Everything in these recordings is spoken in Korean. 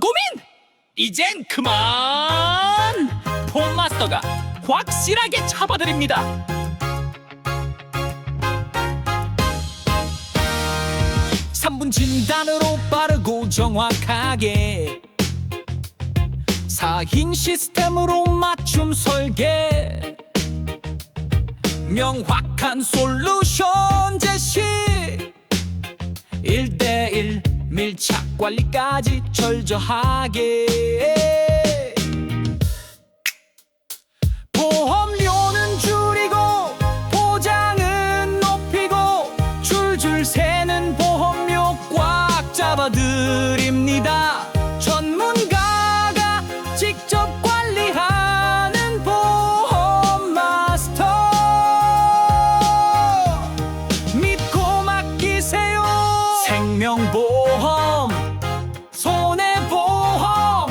고민! 이젠 그만! 폼마스터가 확실하게 잡아드립니다. 삼분 진단으로 빠르고 정확하게 4인 시스템으로 맞춤 설계. 명확한 솔루션 제시 밀착 관리까지 철저하게. 보험료는 줄이고 보장은 높이고 줄줄 새는 보험료 꽉 잡아드립니다 생명보험 손해보험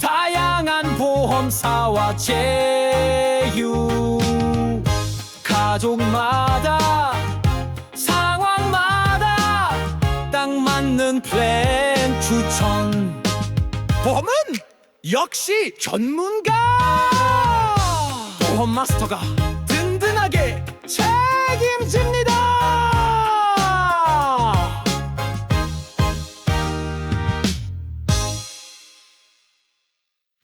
다양한 보험사와 제휴. 가족마다 상황마다 딱 맞는 플랜 추천. 보험은 역시 전문가! 보험 마스터가 든든하게 책임집니다